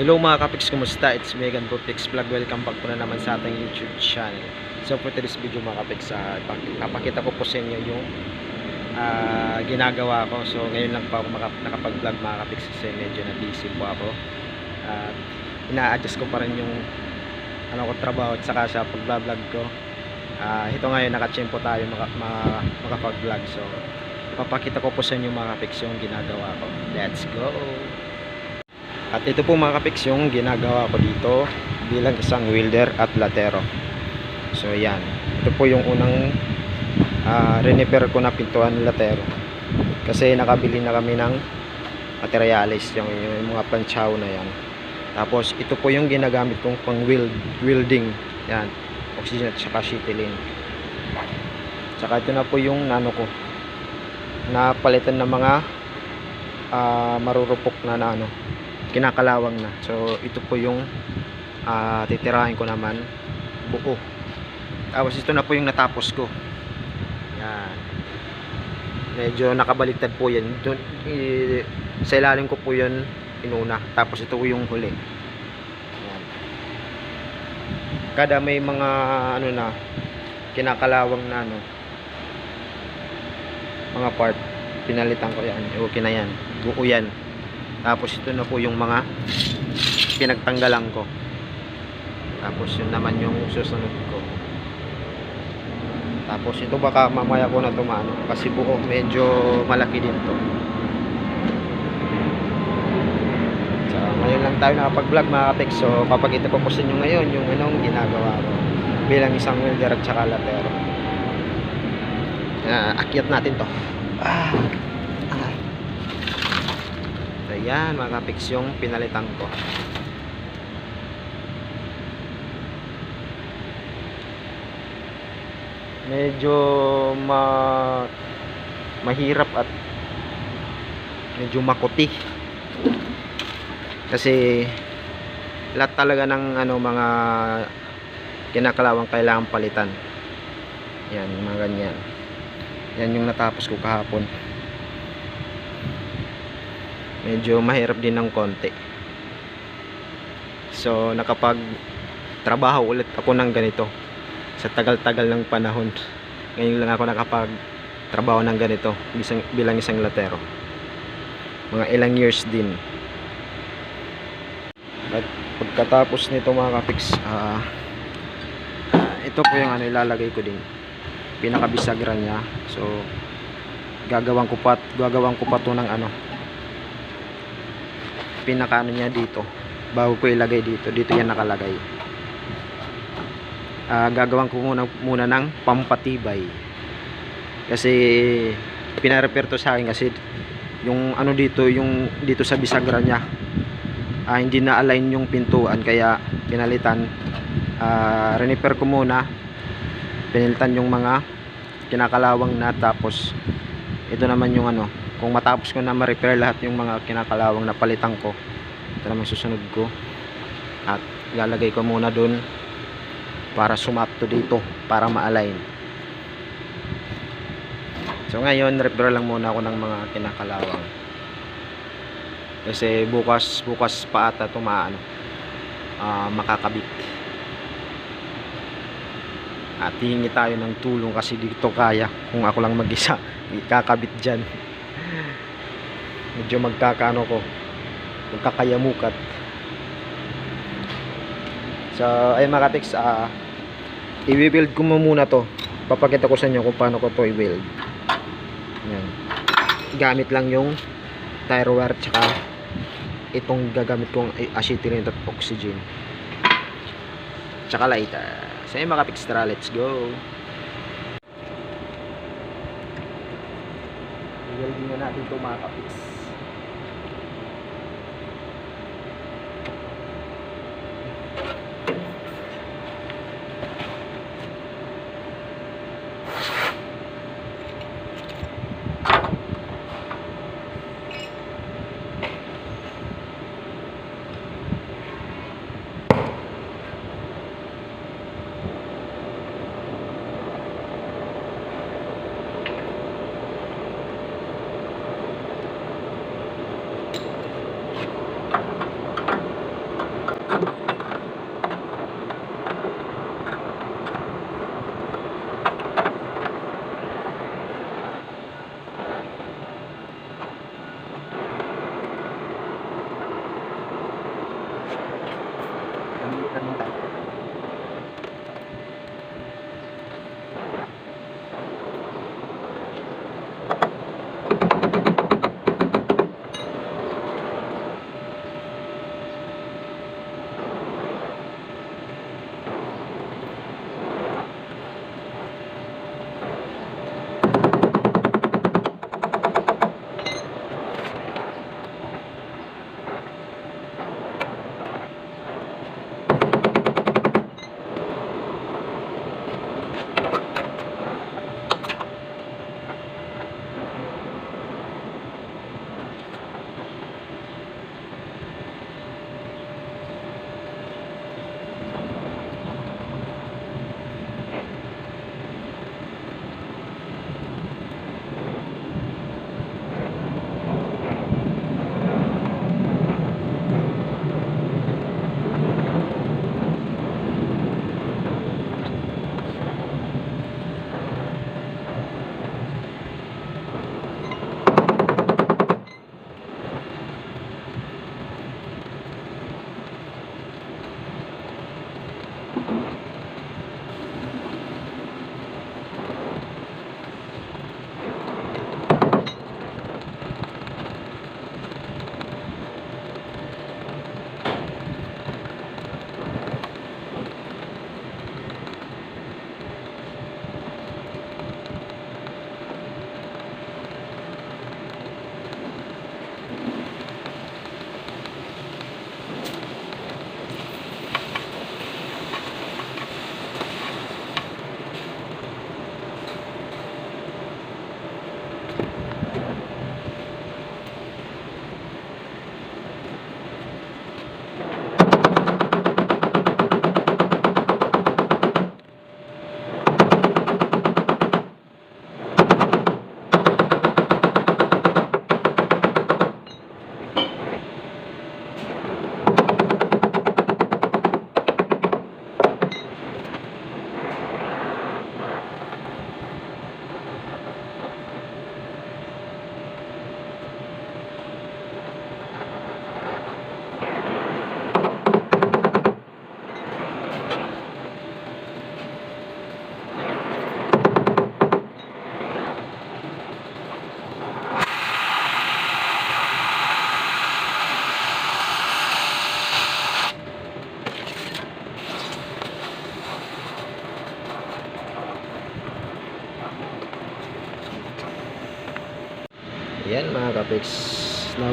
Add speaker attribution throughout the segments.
Speaker 1: Hello mga kapiks, kumusta? It's Megan Protix Vlog. Welcome back po na naman sa ating YouTube channel. So for today's video mga kapiks, uh, napakita ko po sa inyo yung ah, ginagawa ko. So ngayon lang po ako nakapag-vlog mga kapiks kasi medyo na busy po ako. At ina-adjust ko pa rin yung ano ko trabaho at saka sa pag-vlog ko. Ah, ito ngayon nakachempo tayo maka, maka, makapag-vlog. So papakita ko po sa inyo mga kapiks yung ginagawa ko. Let's go! At ito po mga kapiks yung ginagawa ko dito bilang isang welder at latero. So yan. Ito po yung unang uh, repair ko na pintuan latero. Kasi nakabili na kami ng materials yung, yung mga planchaw na yan. Tapos ito po yung ginagamit kong pang weld, welding. Yan. Oxygen at saka acetylene. Saka ito na po yung nano ko. Napalitan ng mga ah, marurupok na, na ano kinakalawang na. So, ito po yung ah, titirahin ko naman buo. Tapos ito na po yung natapos ko. Yan. Medyo nakabaliktad po yan. Dun, i- sa ilalim ko po yun inuna. Tapos ito po yung huli. Yan. Kada may mga ano na kinakalawang na ano mga part pinalitan ko yan. Okay na yan. Buo yan. Tapos ito na po yung mga pinagtanggalan ko. Tapos yun naman yung susunod ko. Tapos ito baka mamaya ko na tumano kasi buo medyo malaki din to. So ngayon lang tayo nakapag-vlog mga kapex. So papakita ko po sa inyo ngayon yung anong ginagawa ko bilang isang welder at saka latero. Ah, akyat natin to. Ah. So, yan mga kapiks yung pinalitan ko. Medyo ma mahirap at medyo makuti. Kasi lahat talaga ng ano mga kinakalawang kailangan palitan. Yan, mga ganyan. Yan yung natapos ko kahapon medyo mahirap din ng konti. So nakapag trabaho ulit ako ng ganito sa tagal-tagal ng panahon. Ngayon lang ako nakapag trabaho ng ganito isang, bilang isang latero. Mga ilang years din. At pagkatapos nito mga kapiks ah, ah, ito po yung ano ilalagay ko din. Pinakabisagra niya. So gagawang ko pa gagawang ko pa to ng ano pinakaano niya dito bago ko ilagay dito dito yan nakalagay. Ah, gagawan ko muna, muna ng pampatibay. Kasi pinarepair to sa akin kasi yung ano dito yung dito sa bisagra niya ah, hindi na align yung pintuan kaya pinalitan. Ah, repair ko muna pinalitan yung mga kinakalawang na tapos ito naman yung ano kung matapos ko na ma-repair lahat yung mga kinakalawang na palitan ko ito naman susunod ko. At ilalagay ko muna dun para sumakto dito para ma-align. So ngayon repair lang muna ako ng mga kinakalawang. Kasi bukas bukas pa ata ito maano ah, makakabit. At hihingi tayo ng tulong kasi dito kaya. Kung ako lang mag-isa ikakabit dyan medyo magkakaano ko magkakayamukat. So ay mga katiks ah i-build ko muna to. Papakita ko sa inyo kung paano ko to i-build. Yan. Gamit lang yung tire wire tsaka itong gagamit kong acetylene at oxygen. Tsaka lighter. So ayun mga katiks tara let's go. I-welding na natin ito mga katiks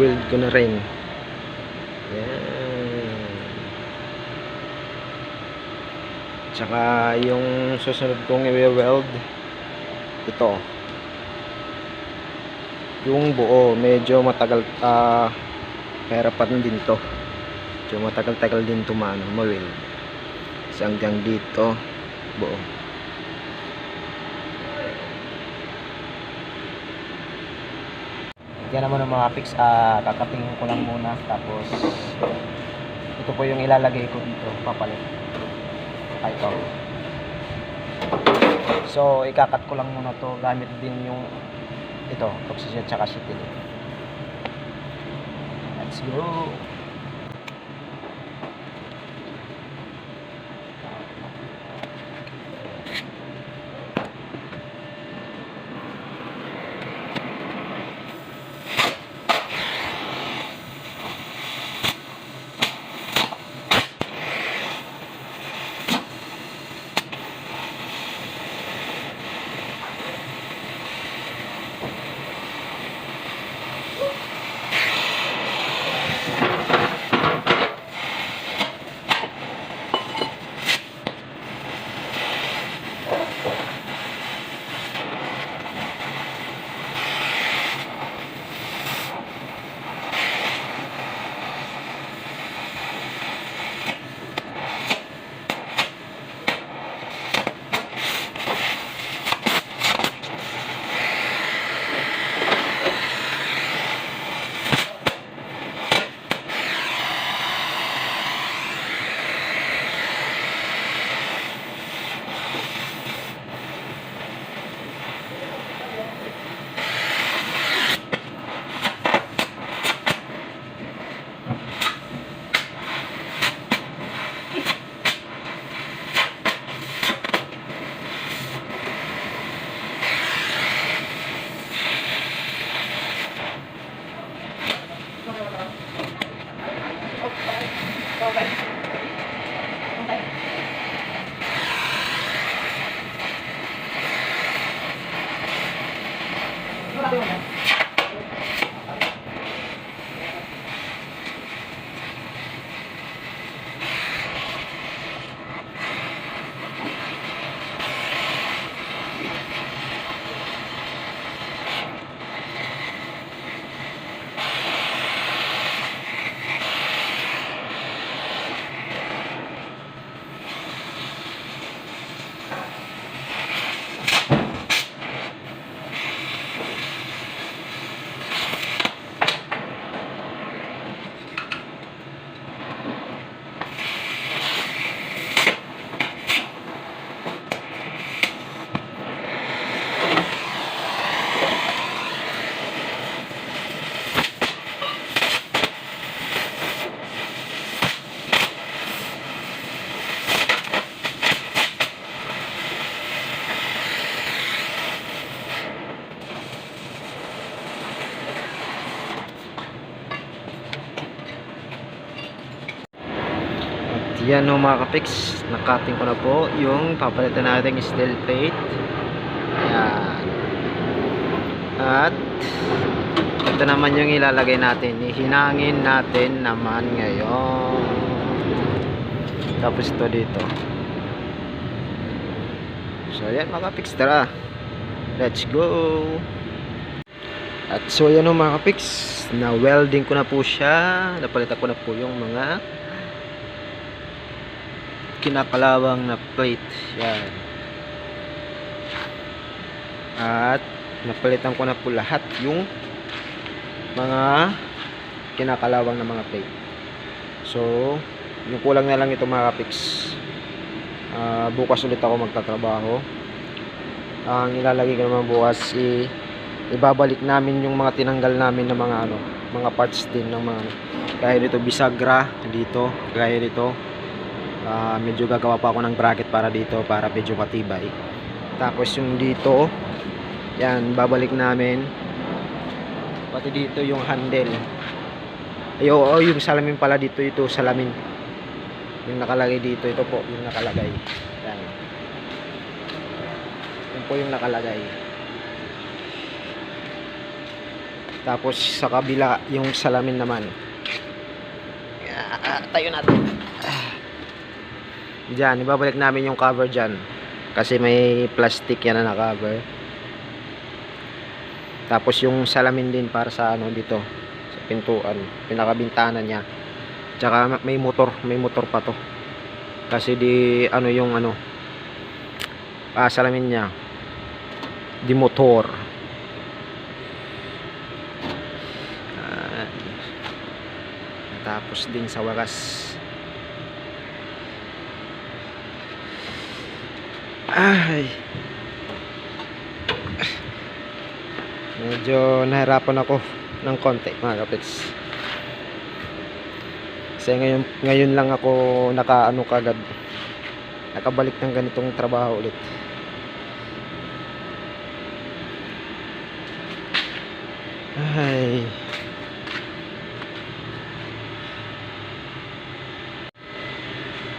Speaker 1: Na-weld ko na rin. Yan. Tsaka yung susunod kong i-weld ito. Yung buo, medyo matagal ah kahirapan din to. Medyo matagal-tagal din to maano, ma-weld. Kasi hanggang dito, buo. Yan naman ang mga fix, ah, kakatingin ko lang muna tapos ito po yung ilalagay ko dito, papalit. Ito. So, ikakat ko lang muna to gamit din yung ito, oxygen tsaka shitil. Let's go! Yan o mga kapiks, nakating ko na po yung papalitan natin steel plate. Yan. At ito naman yung ilalagay natin. Ihinangin natin naman ngayon. Tapos ito dito. So yan mga kapiks, tara. Let's go. At so yan o mga kapiks, na welding ko na po siya. Napalitan ko na po yung mga kinakalawang na plate. Yan. At napalitan ko na po lahat yung mga kinakalawang na mga plate. So, yung kulang na lang ito mga kapiks. Ah, bukas ulit ako magtatrabaho. Ang ilalagay ko naman bukas i ibabalik namin yung mga tinanggal namin ng mga ano, mga parts din ng mga ano. Kaya dito bisagra dito, kaya dito Ah, medyo gagawa pa ako ng bracket para dito para medyo matibay. Tapos yung dito yan babalik namin. Pati dito yung handle. Ayo oh, yung salamin pala dito ito salamin. Yung nakalagay dito ito po yung nakalagay. Yan. Yun po yung nakalagay. Tapos sa kabila, yung salamin naman. Ah, tayo natin. Diyan, ibabalik namin yung cover dyan. Kasi may plastic yan na cover. Tapos yung salamin din para sa ano dito, sa pintuan, pinakabintana niya. Tsaka may motor, may motor pa to. Kasi di ano yung ano ah, salamin niya. Di motor. Ah, tapos din sa wakas ay. Medyo nahirapan ako ng konti mga kapits kasi ngayon, ngayon lang ako nakaano kagad. Nakabalik ng ganitong trabaho ulit. Ay.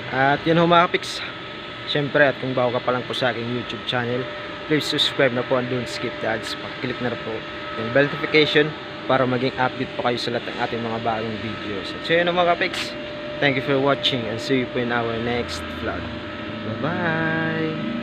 Speaker 1: At yun ho mga kapiks. Siyempre at kung bago ka pa lang po sa aking YouTube channel, please subscribe na po and don't skip the ads. Pakiclick na po yung bell notification para maging update po kayo sa lahat ng ating mga bagong videos. At so yun mga kapiks. Thank you for watching and see you po in our next vlog. Bye-bye!